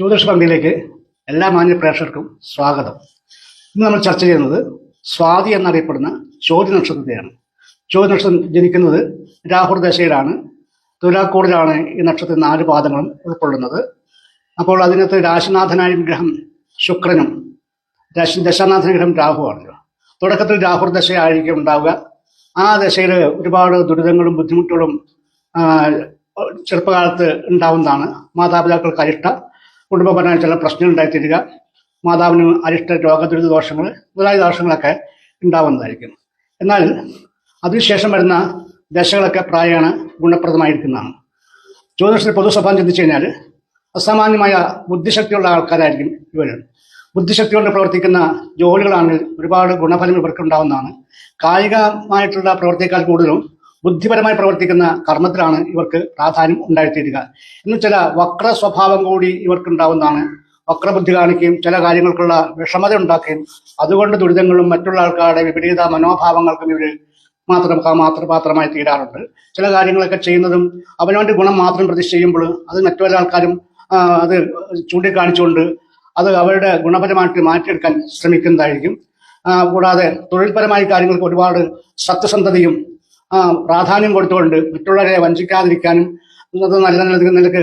ജ്യോതിഷ പന്തിയിലേക്ക് എല്ലാ മാന്യ പ്രേക്ഷകർക്കും സ്വാഗതം. ഇന്ന് നമ്മൾ ചർച്ച ചെയ്യുന്നത് സ്വാതി എന്നറിയപ്പെടുന്ന ചോദ്യ നക്ഷത്രത്തെയാണ്. ചോദ്യ നക്ഷത്രം ജനിക്കുന്നത് രാഹുൽ ദശയിലാണ്. തുലാക്കൂടിലാണ് ഈ നക്ഷത്രത്തിൽ നാല് പാദങ്ങളും ഉൾക്കൊള്ളുന്നത്. അപ്പോൾ അതിനകത്ത് രാശിനാഥനായ ഗ്രഹം ശുക്രനും ദശ ദശാനാഥന ഗ്രഹം രാഹുവാണല്ലോ തുടക്കത്തിൽ രാഹുർ ദശയായിരിക്കും ഉണ്ടാവുക. ആ ദശയിൽ ഒരുപാട് ദുരിതങ്ങളും ബുദ്ധിമുട്ടുകളും ചെറുപ്പകാലത്ത് ഉണ്ടാവുന്നതാണ്. മാതാപിതാക്കൾക്ക് അരിഷ്ട കുടുംബപരമായ ചില പ്രശ്നങ്ങൾ ഉണ്ടായിത്തീരുക. മാതാവിന് അരിഷ്ട രോഗദുരിത ദോഷങ്ങൾ മുതലായ ദോഷങ്ങളൊക്കെ ഉണ്ടാവുന്നതായിരിക്കും. എന്നാൽ അതിനുശേഷം വരുന്ന ദശകളൊക്കെ പ്രായണ ഗുണപ്രദമായിരിക്കുന്നതാണ്. ജ്യോതിഷത്തിൽ പൊതുസഭ ചിന്തിച്ചു കഴിഞ്ഞാൽ അസാമാന്യമായ ബുദ്ധിശക്തിയുള്ള ആൾക്കാരായിരിക്കും ഇവർ ബുദ്ധിശക്തി കൊണ്ട് പ്രവർത്തിക്കുന്ന ജോലികളാണ് ഒരുപാട് ഗുണഫലങ്ങൾ ഇവർക്ക് ഉണ്ടാവുന്നതാണ് കായികമായിട്ടുള്ള പ്രവർത്തിയേക്കാൾ കൂടുതലും ബുദ്ധിപരമായി പ്രവർത്തിക്കുന്ന കർമ്മത്തിലാണ് ഇവർക്ക് പ്രാധാന്യം ഉണ്ടായിത്തീരുക. എന്ന് ചില വക്ര സ്വഭാവം കൂടി ഇവർക്ക് ഉണ്ടാവുന്നതാണ് വക്രബുദ്ധി കാണിക്കുകയും ചില കാര്യങ്ങൾക്കുള്ള വിഷമത ഉണ്ടാക്കുകയും അതുകൊണ്ട് ദുരിതങ്ങളും മറ്റുള്ള ആൾക്കാരുടെ വിപരീത മനോഭാവങ്ങൾക്കും ഇവർ മാത്രം മാത്രപാത്രമായി തീരാറുണ്ട്. ചില കാര്യങ്ങളൊക്കെ ചെയ്യുന്നതും അവനവന്റെ ഗുണം മാത്രം പ്രതീക്ഷ ചെയ്യുമ്പോൾ അത് പല ആൾക്കാരും അത് ചൂണ്ടിക്കാണിച്ചുകൊണ്ട് അത് അവരുടെ ഗുണപരമായിട്ട് മാറ്റിയെടുക്കാൻ ശ്രമിക്കുന്നതായിരിക്കും. കൂടാതെ തൊഴിൽപരമായ കാര്യങ്ങൾക്ക് ഒരുപാട് സത്യസന്ധതയും പ്രാധാന്യം കൊടുത്തുകൊണ്ട് മറ്റുള്ളവരെ വഞ്ചിക്കാതിരിക്കാനും അത് നല്ല നിലയ്ക്ക് നിലയ്ക്ക്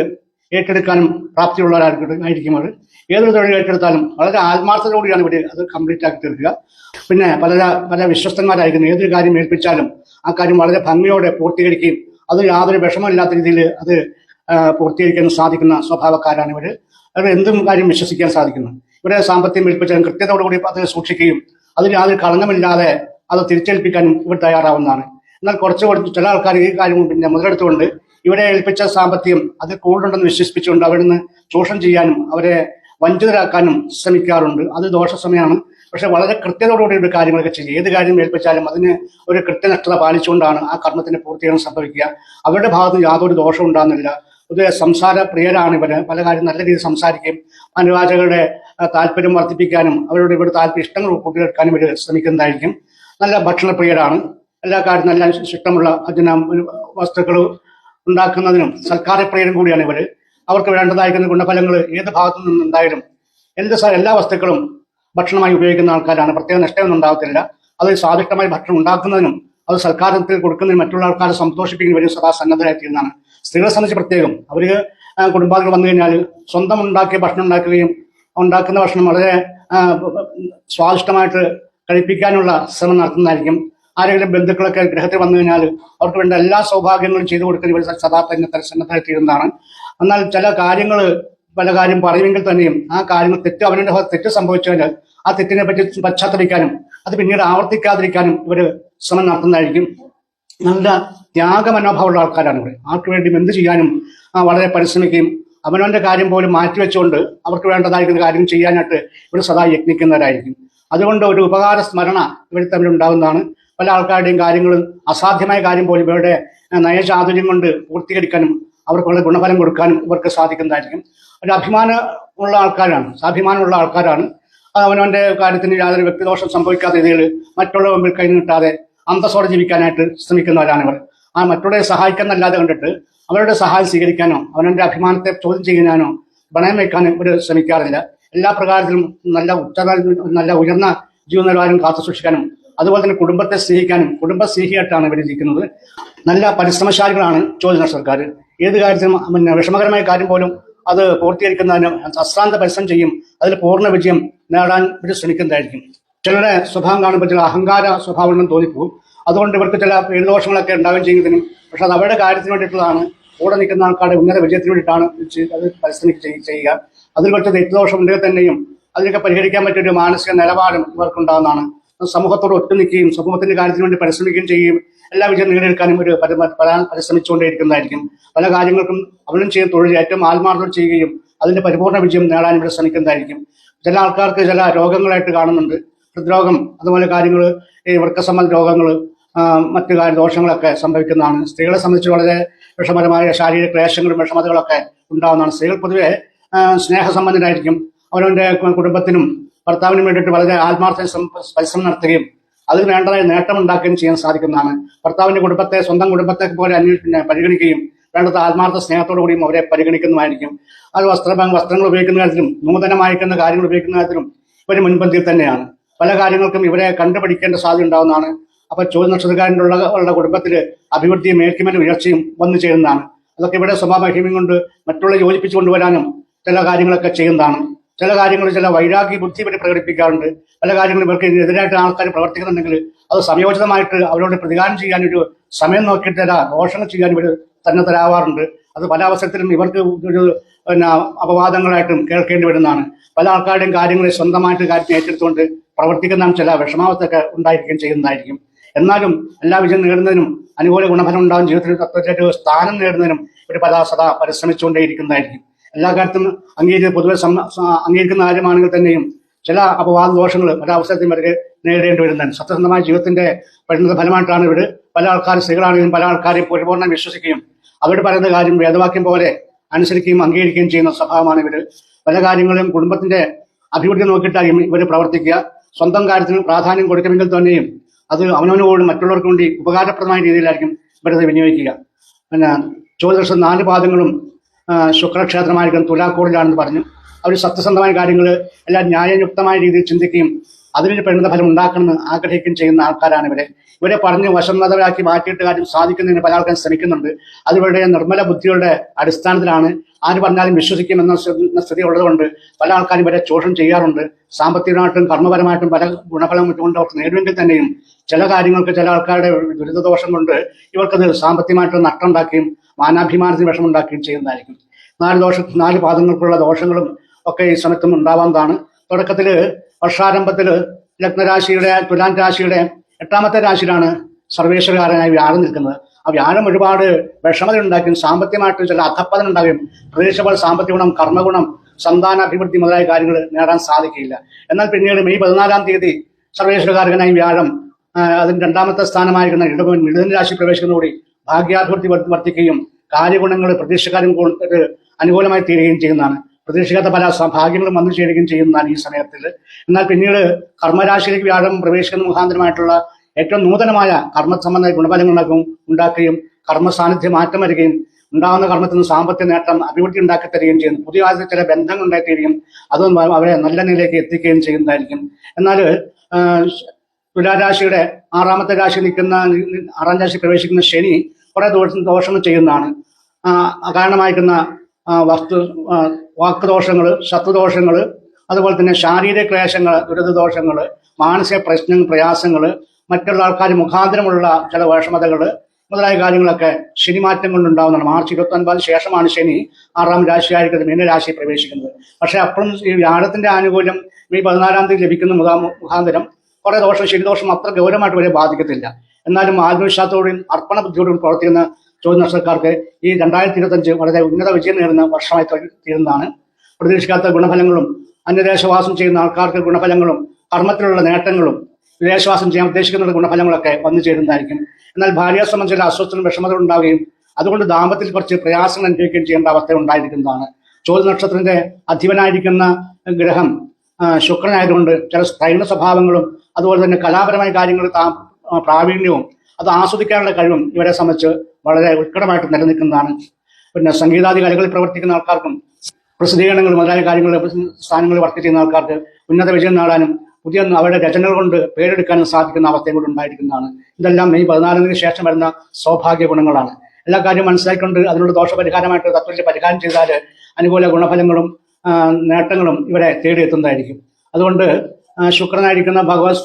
ഏറ്റെടുക്കാനും പ്രാപ്തിയുള്ളവരായിരിക്കും ആയിരിക്കും അവർ. ഏതൊരു തൊഴിൽ ഏറ്റെടുത്താലും വളരെ ആത്മാർത്ഥതയോടെയാണ് ഇവർ അത് കംപ്ലീറ്റ് ആക്കി തീർക്കുക. പിന്നെ പല പല വിശ്വസ്തന്മാരായിരിക്കുന്നു. ഏതൊരു കാര്യം ഏൽപ്പിച്ചാലും ആ കാര്യം വളരെ ഭംഗിയോടെ പൂർത്തീകരിക്കുകയും അത് യാതൊരു വിഷമമില്ലാത്ത രീതിയിൽ അത് പൂർത്തീകരിക്കാൻ സാധിക്കുന്ന സ്വഭാവക്കാരാണ് ഇവർ അവർ എന്തും കാര്യം വിശ്വസിക്കാൻ സാധിക്കുന്നു. ഇവരെ സാമ്പത്തികം ഏൽപ്പിച്ചാലും കൃത്യതയോടുകൂടി അത് സൂക്ഷിക്കുകയും അതിൽ യാതൊരു കളങ്കമില്ലാതെ അത് തിരിച്ചേൽപ്പിക്കാനും ഇവർ തയ്യാറാവുന്നതാണ്. എന്നാൽ കുറച്ച് കുറച്ച് ചില ആൾക്കാർ ഈ കാര്യം പിന്നെ മുതലെടുത്തുകൊണ്ട് ഇവിടെ ഏൽപ്പിച്ച സാമ്പത്തികം അത് കൂടുതലുണ്ടെന്ന് വിശ്വസിപ്പിച്ചുകൊണ്ട് അവിടെ നിന്ന് ചൂഷണം ചെയ്യാനും അവരെ വഞ്ചിതരാക്കാനും ശ്രമിക്കാറുണ്ട്. അത് ദോഷസമയമാണ്. പക്ഷെ വളരെ കൃത്യതയോടുകൂടി ഒരു കാര്യങ്ങളൊക്കെ ചെയ്യും. ഏത് കാര്യം ഏൽപ്പിച്ചാലും അതിന് ഒരു കൃത്യനിഷ്ഠത പാലിച്ചുകൊണ്ടാണ് ആ കർമ്മത്തിന് പൂർത്തീകരണം സംഭവിക്കുക. അവരുടെ ഭാഗത്ത് യാതൊരു ദോഷം ഉണ്ടാകുന്നില്ല. പൊതുവെ സംസാര പ്രിയരാണ് ഇവർ. പല കാര്യം നല്ല രീതിയിൽ സംസാരിക്കുകയും അനുവാചകരുടെ താല്പര്യം വർദ്ധിപ്പിക്കാനും അവരുടെ ഇവരുടെ താല്പര്യ ഇഷ്ടങ്ങൾ കൂട്ടിയെടുക്കാനും ഇവർ ശ്രമിക്കുന്നതായിരിക്കും. നല്ല ഭക്ഷണപ്രിയരാണ്. എല്ലാ കാര്യത്തിനും എല്ലാം ഇഷ്ടമുള്ള അതിന വസ്തുക്കൾ ഉണ്ടാക്കുന്നതിനും സൽക്കാരപ്രിയരും കൂടിയാണ് ഇവർ അവർക്ക് വേണ്ടതായിരിക്കുന്ന ഗുണഫലങ്ങൾ ഏത് ഭാഗത്തു നിന്നുണ്ടായാലും എന്ത് എല്ലാ വസ്തുക്കളും ഭക്ഷണമായി ഉപയോഗിക്കുന്ന ആൾക്കാരാണ്. പ്രത്യേക നഷ്ടമൊന്നും ഉണ്ടാകത്തില്ല. അത് സ്വാദിഷ്ടമായി ഭക്ഷണം ഉണ്ടാക്കുന്നതിനും അത് സൽക്കാരത്തിൽ കൊടുക്കുന്നതിനും മറ്റുള്ള ആൾക്കാരെ സന്തോഷിപ്പിക്കുന്ന വരും സദാ സന്നദ്ധരായിത്തീരുന്നതാണ് സ്ത്രീകളെ സംബന്ധിച്ച് പ്രത്യേകം അവർ കുടുംബാംഗങ്ങൾ വന്നു കഴിഞ്ഞാൽ സ്വന്തം ഉണ്ടാക്കിയ ഭക്ഷണം ഉണ്ടാക്കുകയും ഉണ്ടാക്കുന്ന ഭക്ഷണം വളരെ സ്വാദിഷ്ടമായിട്ട് കഴിപ്പിക്കാനുള്ള ശ്രമം നടത്തുന്നതായിരിക്കും. ആരെങ്കിലും ബന്ധുക്കളൊക്കെ ഗ്രഹത്തിൽ വന്നു കഴിഞ്ഞാൽ അവർക്ക് വേണ്ട എല്ലാ സൗഭാഗ്യങ്ങളും ചെയ്തു കൊടുക്കുന്ന ഇവർ സദാ തന്നെ സന്നദ്ധരായിത്തീരുന്നതാണ്. എന്നാൽ ചില കാര്യങ്ങൾ പല കാര്യം പറയുമെങ്കിൽ തന്നെയും ആ കാര്യങ്ങൾ തെറ്റ് അവരുടെ തെറ്റ് സംഭവിച്ചാൽ ആ തെറ്റിനെ പറ്റി പശ്ചാത്തലിക്കാനും അത് പിന്നീട് ആവർത്തിക്കാതിരിക്കാനും ഇവർ ശ്രമം നടത്തുന്നതായിരിക്കും. നല്ല ത്യാഗമനോഭാവമുള്ള ആൾക്കാരാണ് ഇവിടെ ആർക്ക് വേണ്ടി എന്ത് ചെയ്യാനും ആ, വളരെ പരിശ്രമിക്കുകയും അവനവന്റെ കാര്യം പോലും മാറ്റിവെച്ചുകൊണ്ട് അവർക്ക് വേണ്ടതായിരിക്കുന്ന കാര്യം ചെയ്യാനായിട്ട് ഇവർ സദാ യത്നിക്കുന്നവരായിരിക്കും. അതുകൊണ്ട് ഒരു ഉപകാര സ്മരണ ഇവർ തമ്മിൽ ഉണ്ടാകുന്നതാണ്. പല ആൾക്കാരുടെയും കാര്യങ്ങളും അസാധ്യമായ കാര്യം പോലും ഇവരുടെ നയചാതുര്യം കൊണ്ട് പൂർത്തീകരിക്കാനും അവർക്കുള്ള ഗുണഫലം കൊടുക്കാനും ഇവർക്ക് സാധിക്കുന്നതായിരിക്കും. ഒരു അഭിമാനമുള്ള ആൾക്കാരാണ് സ്വാഭിമാനമുള്ള ആൾക്കാരാണ്. അത് അവനവന്റെ കാര്യത്തിന് യാതൊരു വ്യക്തിദോഷം സംഭവിക്കാത്ത രീതിയിൽ മറ്റുള്ള മുമ്പിൽ കൈ നീട്ടാതെ അന്തസ്സോടെ ജീവിക്കാനായിട്ട് ശ്രമിക്കുന്നവരാണ് ഇവർ. ആ മറ്റുള്ളവരെ സഹായിക്കുന്നല്ലാതെ കണ്ടിട്ട് അവരുടെ സഹായം സ്വീകരിക്കാനോ അവനവന്റെ അഭിമാനത്തെ ചോദ്യം ചെയ്യാനോ പണയം വയ്ക്കാനും ഇവർ ശ്രമിക്കാറില്ല. എല്ലാ പ്രകാരത്തിലും നല്ല ഉച്ച നല്ല ഉയർന്ന ജീവനിലവാരം കാത്തു സൂക്ഷിക്കാനും അതുപോലെ തന്നെ കുടുംബത്തെ സ്നേഹിക്കാനും കുടുംബ സ്നേഹിയായിട്ടാണ് ഇവർ ജീവിക്കുന്നത് നല്ല പരിശ്രമശാലികളാണ് ചോദ്യ സർക്കാർ ഏത് കാര്യത്തിനും പിന്നെ വിഷമകരമായ കാര്യം പോലും അത് പൂർത്തീകരിക്കുന്നതിന് അശ്രാന്ത പരിശ്രമം ചെയ്യും. അതിൽ പൂർണ വിജയം നേടാൻ ഇവർ ശ്രമിക്കുന്നതായിരിക്കും. ചിലരുടെ സ്വഭാവം കാണുമ്പോൾ ചില അഹങ്കാര സ്വഭാവങ്ങളും തോന്നിപ്പോകും. അതുകൊണ്ട് ഇവർക്ക് ചില പേരുദോഷങ്ങളൊക്കെ ഉണ്ടാവുകയും ചെയ്യുന്നതിനും പക്ഷെ അത് അവരുടെ കാര്യത്തിന് വേണ്ടിയിട്ടുള്ളതാണ്. കൂടെ നിൽക്കുന്ന ആൾക്കാരുടെ ഉന്നത വിജയത്തിന് വേണ്ടിയിട്ടാണ് അത് പരിശ്രമിച്ച് ചെയ്യുക. അതിൽ കുറച്ച് തെറ്റുദോഷം ഉണ്ടെങ്കിൽ തന്നെയും അതിനൊക്കെ പരിഹരിക്കാൻ പറ്റിയ ഒരു മാനസിക നിലപാടും ഇവർക്കുണ്ടാകുന്നതാണ് സമൂഹത്തോട് ഒത്തു നിൽക്കുകയും സമൂഹത്തിന്റെ കാര്യത്തിന് വേണ്ടി പരിശ്രമിക്കുകയും ചെയ്യുകയും എല്ലാ വിജയം നേടിയെടുക്കാനും ഒരു പരാൻ പരാ- പരിശ്രമിച്ചുകൊണ്ടേയിരിക്കുന്നതായിരിക്കും. പല കാര്യങ്ങൾക്കും അവനും ചെയ്യുന്ന തൊഴിൽ ഏറ്റവും ആത്മാർത്ഥം ചെയ്യുകയും അതിന്റെ പരിപൂർണ വിജയം നേടാൻ ഇവിടെ ശ്രമിക്കുന്നതായിരിക്കും. ചില ആൾക്കാർക്ക് ചില രോഗങ്ങളായിട്ട് കാണുന്നുണ്ട്. ഹൃദ്രോഗം അതുപോലെ കാര്യങ്ങൾ ഈ വൃക്കസംബന്ധ രോഗങ്ങൾ മറ്റു കാര്യ ദോഷങ്ങളൊക്കെ സംഭവിക്കുന്നതാണ്. സ്ത്രീകളെ സംബന്ധിച്ച് വളരെ വിഷമകരമായ ശാരീരിക ക്ലേശങ്ങളും വിഷമതകളൊക്കെ ഉണ്ടാകുന്നതാണ് സ്ത്രീകൾ പൊതുവെ സ്നേഹസംബന്ധനായിരിക്കും അവരവന്റെ കുടുംബത്തിനും ഭർത്താവിനും വേണ്ടിയിട്ട് വളരെ ആത്മാർത്ഥ പരിശ്രമം നടത്തുകയും അതിൽ വേണ്ടതായ നേട്ടം ഉണ്ടാക്കുകയും ചെയ്യാൻ സാധിക്കുന്നതാണ്. ഭർത്താവിന്റെ കുടുംബത്തെ സ്വന്തം കുടുംബത്തെ പോലെ അന്വേഷിച്ച് പരിഗണിക്കുകയും വേണ്ടത് ആത്മാർത്ഥ സ്നേഹത്തോടു കൂടിയും അവരെ പരിഗണിക്കുന്നതായിരിക്കും. അത് വസ്ത്ര വസ്ത്രങ്ങൾ ഉപയോഗിക്കുന്ന കാര്യത്തിലും നൂതനമായിരിക്കുന്ന കാര്യങ്ങൾ ഉപയോഗിക്കുന്ന കാര്യത്തിലും ഇവർ മുൻപന്തിയിൽ തന്നെയാണ്. പല കാര്യങ്ങൾക്കും ഇവരെ കണ്ടുപിടിക്കേണ്ട സാധ്യത ഉണ്ടാവുന്നതാണ്. അപ്പൊ ചോദ്യ നക്ഷത്രക്കാരന്റെ ഉള്ള കുടുംബത്തിൽ അഭിവൃദ്ധിയും മേൽക്കുമേലും ഉയർച്ചയും വന്നു ചേരുന്നതാണ്. അതൊക്കെ ഇവിടെ സ്വഭാവ മഹിമയും കൊണ്ട് മറ്റുള്ള യോജിപ്പിച്ചു കൊണ്ടുവരാനും ചില കാര്യങ്ങളൊക്കെ ചെയ്യുന്നതാണ്. ചില കാര്യങ്ങൾ ചില വൈരാഗ്യ ബുദ്ധി ഇവർ പ്രകടിപ്പിക്കാറുണ്ട്. പല കാര്യങ്ങളും ഇവർക്ക് എതിരായിട്ട് ആൾക്കാർ പ്രവർത്തിക്കുന്നുണ്ടെങ്കിൽ അത് സംയോജിതമായിട്ട് അവരോട് പ്രതികാരം ചെയ്യാൻ ഒരു സമയം നോക്കിയിട്ട് തരാ ദോഷങ്ങൾ ചെയ്യാൻ ഇവർ തന്നെ തരാവാറുണ്ട്. അത് പല അവസരത്തിലും ഇവർക്ക് ഒരു പിന്നെ അപവാദങ്ങളായിട്ടും കേൾക്കേണ്ടി വരുന്നതാണ്. പല ആൾക്കാരുടെയും കാര്യങ്ങളെ സ്വന്തമായിട്ട് കാര്യം ഏറ്റെടുത്തുകൊണ്ട് പ്രവർത്തിക്കുന്ന ചില വിഷമാവസ്ഥയൊക്കെ ഉണ്ടായിരിക്കുകയും ചെയ്യുന്നതായിരിക്കും. എന്നാലും എല്ലാ വിജയം നേടുന്നതിനും അനുകൂല ഗുണഫലം ഉണ്ടാകും ജീവിതത്തിൽ തത്വത്തിൽ സ്ഥാനം നേടുന്നതിനും ഒരു പല സദാ പരിശ്രമിച്ചുകൊണ്ടേയിരിക്കുന്നതായിരിക്കും. എല്ലാ കാര്യത്തിലും അംഗീകരിക്കുന്ന പൊതുവെ അംഗീകരിക്കുന്ന കാര്യമാണെങ്കിൽ തന്നെയും ചില അപവാദ ദോഷങ്ങൾ പല അവസരത്തിലും ഇവർക്ക് നേരിടേണ്ടി വരുന്നതാണ് സത്യസന്ധമായ ജീവിതത്തിന്റെ പരിണിത ഫലമായിട്ടാണ് ഇവർ പല ആൾക്കാർ സ്ത്രീകളാണെങ്കിലും പല ആൾക്കാരെയും പരിപൂർണം വിശ്വസിക്കുകയും അവർ പറയുന്ന കാര്യം വേദവാക്യം പോലെ അനുസരിക്കുകയും അംഗീകരിക്കുകയും ചെയ്യുന്ന സ്വഭാവമാണ് ഇവർ പല കാര്യങ്ങളും കുടുംബത്തിന്റെ അഭിവൃദ്ധി നോക്കിയിട്ടായിരിക്കും ഇവർ പ്രവർത്തിക്കുക. സ്വന്തം കാര്യത്തിന് പ്രാധാന്യം കൊടുക്കുമെങ്കിൽ തന്നെയും അത് അവനവനോട് മറ്റുള്ളവർക്ക് വേണ്ടി ഉപകാരപ്രദമായ രീതിയിലായിരിക്കും ഇവരത് വിനിയോഗിക്കുക. പിന്നെ ചോദ്യദർശനം നാല് പാദങ്ങളും ആ, ശുക്രക്ഷേത്രമായിരിക്കും തുലാക്കോടിലാണെന്ന് പറഞ്ഞു. അവർ സത്യസന്ധമായ കാര്യങ്ങൾ എല്ലാം ന്യായയുക്തമായ രീതിയിൽ ചിന്തിക്കുകയും അതിനൊരു പരിണിത ഫലം ഉണ്ടാക്കണമെന്ന് ആഗ്രഹിക്കുകയും ചെയ്യുന്ന ആൾക്കാരാണ് ഇവരെ. ഇവരെ പറഞ്ഞ് വശംവതരാക്കി മാറ്റിയിട്ട് കാര്യം സാധിക്കുന്നതിന് പല ആൾക്കാരും ശ്രമിക്കുന്നുണ്ട്. അതിവരുടെ നിർമ്മല ബുദ്ധിയുടെ അടിസ്ഥാനത്തിലാണ് ആര് പറഞ്ഞാലും വിശ്വസിക്കുമെന്ന സ്ഥിതി ഉള്ളതുകൊണ്ട് പല ആൾക്കാരും വരെ ചൂഷണം ചെയ്യാറുണ്ട്. സാമ്പത്തികമായിട്ടും കർമ്മപരമായിട്ടും പല ഗുണഫലം കൊണ്ട് അവർ നേടുമെങ്കിൽ തന്നെയും ചില കാര്യങ്ങൾക്ക് ചില ആൾക്കാരുടെ ദുരിതദോഷം കൊണ്ട് ഇവർക്കത് സാമ്പത്തികമായിട്ട് നഷ്ടമുണ്ടാക്കുകയും മാനാഭിമാനത്തിന് വിഷമുണ്ടാക്കുകയും ചെയ്യുന്നതായിരിക്കും. നാല് ദോഷ നാല് പാദങ്ങൾക്കുള്ള ദോഷങ്ങളും ഒക്കെ ഈ സമയത്തും ഉണ്ടാവാവുന്നതാണ്. തുടക്കത്തിൽ വർഷാരംഭത്തിൽ ലഗ്നരാശിയുടെ തുലാൻ രാശിയുടെ എട്ടാമത്തെ രാശിയിലാണ് സർവേശ്വരകാരനായി വ്യാഴം നിൽക്കുന്നത്. ആ വ്യാഴം ഒരുപാട് വിഷമത ഉണ്ടാക്കും സാമ്പത്തികമായിട്ട് ചില അധപ്പതൻ ഉണ്ടാകും. പ്രദേശപോലെ സാമ്പത്തിക ഗുണം കർമ്മഗുണം സന്താന അഭിവൃദ്ധി മുതലായ കാര്യങ്ങൾ നേടാൻ സാധിക്കില്ല. എന്നാൽ പിന്നീട് മെയ് പതിനാലാം തീയതി സർവേശ്വരകാരകനായി വ്യാഴം അതിന് രണ്ടാമത്തെ സ്ഥാനമായിരിക്കുന്ന ഇടവൻ മിഥുന രാശി പ്രവേശിക്കുന്നതോടെ ഭാഗ്യാഭിവൃദ്ധി വർദ്ധ- വർദ്ധിക്കുകയും കാര്യഗുണങ്ങൾ പ്രതീക്ഷക്കാരും അനുകൂലമായി തീരുകയും ചെയ്യുന്നതാണ്. പ്രതീക്ഷിക്കാത്ത പല ഭാഗ്യങ്ങളും വന്നു ചേരുകയും ചെയ്യുന്നതാണ് ഈ സമയത്തിൽ. എന്നാൽ പിന്നീട് കർമ്മരാശിയിലേക്ക് വ്യാഴം പ്രവേശിക്കുന്ന മുഖാന്തരമായിട്ടുള്ള ഏറ്റവും നൂതനമായ കർമ്മസംബന്ധമായ ഗുണഫലങ്ങൾ ഉണ്ടാക്കും ഉണ്ടാക്കുകയും കർമ്മ സാന്നിധ്യം മാറ്റം വരികയും ഉണ്ടാകുന്ന കർമ്മത്തിൽ നിന്ന് സാമ്പത്തിക നേട്ടം അഭിവൃദ്ധി ഉണ്ടാക്കി തരികയും ചെയ്യുന്നു. പുതിയ ചില ബന്ധങ്ങൾ ഉണ്ടായിത്തീരുകയും അതും അവരെ നല്ല നിലയിലേക്ക് എത്തിക്കുകയും ചെയ്യുന്നതായിരിക്കും. എന്നാൽ തുലാരാശിയുടെ ആറാമത്തെ രാശി നിൽക്കുന്ന ആറാം രാശി പ്രവേശിക്കുന്ന ശനി കുറെ ദോഷം ദോഷങ്ങൾ ചെയ്യുന്നതാണ്. കാരണമായിരിക്കുന്ന വസ്തു വാക്കുദോഷങ്ങൾ ശത്രുദോഷങ്ങൾ അതുപോലെ തന്നെ ശാരീരിക ക്ലേശങ്ങൾ ദുരിതദോഷങ്ങൾ മാനസിക പ്രശ്നങ്ങൾ പ്രയാസങ്ങൾ മറ്റുള്ള ആൾക്കാർ മുഖാന്തരമുള്ള ചില വിഷമതകൾ മുതലായ കാര്യങ്ങളൊക്കെ ശനി മാറ്റം കൊണ്ടുണ്ടാവുന്നതാണ്. മാർച്ച് ഇരുപത്തി ഒൻപതിന് ശേഷമാണ് ശനി ആറാം രാശിയായിരിക്കുന്നത് മീനരാശി പ്രവേശിക്കുന്നത്. പക്ഷേ അപ്പോഴും ഈ വ്യാഴത്തിന്റെ ആനുകൂല്യം മെയ് പതിനാലാം തീയതി ലഭിക്കുന്ന മുഖാ മുഖാന്തരം കുറെ ദോഷം ശനിദോഷം അത്ര ഗൗരവമായിട്ട് വരെ ബാധിക്കത്തില്ല. എന്നാലും ആത്മവിശ്വാസത്തോടെയും അർപ്പണ ബുദ്ധിയോടും പ്രവർത്തിക്കുന്ന ചോദ്യ നഷ്ടക്കാർക്ക് ഈ രണ്ടായിരത്തി ഇരുപത്തഞ്ച് വളരെ ഉന്നത വിജയം നേടുന്ന വർഷമായി തീരുന്നതാണ്. പ്രതീക്ഷിക്കാത്ത ഗുണഫലങ്ങളും അന്യദേശവാസം ചെയ്യുന്ന ആൾക്കാർക്ക് ഗുണഫലങ്ങളും കർമ്മത്തിലുള്ള നേട്ടങ്ങളും വിദേശവാസം ചെയ്യാൻ ഉദ്ദേശിക്കുന്ന ഗുണഫലങ്ങളൊക്കെ വന്നു ചേരുന്നതായിരിക്കും. എന്നാൽ ഭാര്യയെ സംബന്ധിച്ച അസ്വസ്ഥനും വിഷമതകൾ ഉണ്ടാവുകയും അതുകൊണ്ട് ദാമ്പത്യത്തിൽ കുറച്ച് പ്രയാസങ്ങൾ അനുഭവിക്കുകയും ചെയ്യേണ്ട അവസ്ഥ ഉണ്ടായിരിക്കുന്നതാണ്. ചോദ്യ നക്ഷത്രത്തിന്റെ അധിപനായിരിക്കുന്ന ഗ്രഹം ശുക്രനായതുകൊണ്ട് ചില സ്ഥൈന സ്വഭാവങ്ങളും അതുപോലെ തന്നെ കലാപരമായ കാര്യങ്ങൾ താ- പ്രാവീണ്യവും അത് ആസ്വദിക്കാനുള്ള കഴിവും ഇവരെ സംബന്ധിച്ച് വളരെ ഉത്കടമായിട്ട് നിലനിൽക്കുന്നതാണ്. പിന്നെ സംഗീതാദി കലകളിൽ പ്രവർത്തിക്കുന്ന ആൾക്കാർക്കും പ്രസിദ്ധീകരണങ്ങൾ മുതലായ കാര്യങ്ങൾ സ്ഥാനങ്ങളിൽ വർക്ക് ചെയ്യുന്ന ആൾക്കാർക്ക് ഉന്നത വിജയം നേടാനും പുതിയ അവരുടെ രചനകൾ കൊണ്ട് പേരെടുക്കാനും സാധിക്കുന്ന അവസ്ഥയും കൂടി ഉണ്ടായിരിക്കുന്നതാണ്. ഇതെല്ലാം മെയ് പതിനാലിന് ശേഷം വരുന്ന സൗഭാഗ്യ ഗുണങ്ങളാണ്. എല്ലാ കാര്യവും മനസ്സിലാക്കിക്കൊണ്ട് അതിനുള്ള ദോഷപരിഹാരമായിട്ട് തത്വത്തിൽ പരിഹാരം ചെയ്താൽ അനുകൂല ഗുണഫലങ്ങളും നേട്ടങ്ങളും ഇവിടെ തേടിയെത്തുന്നതായിരിക്കും. അതുകൊണ്ട് ശുക്രനായിരിക്കുന്ന ഭഗവത്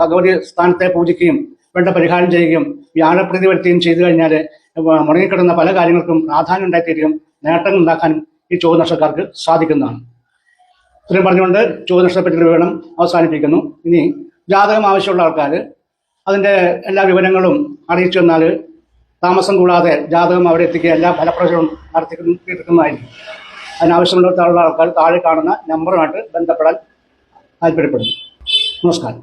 ഭഗവതി സ്ഥാനത്തെ പൂജിക്കുകയും വേണ്ട പരിഹാരം ചെയ്യുകയും വ്യാഴപ്രീതി വരുത്തുകയും ചെയ്തു കഴിഞ്ഞാൽ മുടങ്ങിക്കിടന്ന പല കാര്യങ്ങൾക്കും പ്രാധാന്യം ഉണ്ടായിത്തീരുകയും നേട്ടങ്ങൾ ഉണ്ടാക്കാനും ഈ ചോദ്യ നഷ്ടക്കാർക്ക് സാധിക്കുന്നതാണ്. ഇത്രയും പറഞ്ഞുകൊണ്ട് ചോദ്യ നഷ്ടപ്പെട്ടിട്ട് വേണം അവസാനിപ്പിക്കുന്നു. ഇനി ജാതകം ആവശ്യമുള്ള ആൾക്കാർ അതിന്റെ എല്ലാ വിവരങ്ങളും അറിയിച്ചു തന്നാൽ താമസം കൂടാതെ ജാതകം അവിടെ എത്തിക്കുക എല്ലാ ഫലപ്രചരണം നടത്തി എടുക്കുന്നതായിരിക്കും അതിനാവശ്യമുള്ള ആൾക്കാർ താഴെ കാണുന്ന നമ്പറുമായിട്ട് ബന്ധപ്പെടാൻ താല്പര്യപ്പെടുന്നു. നമസ്കാരം.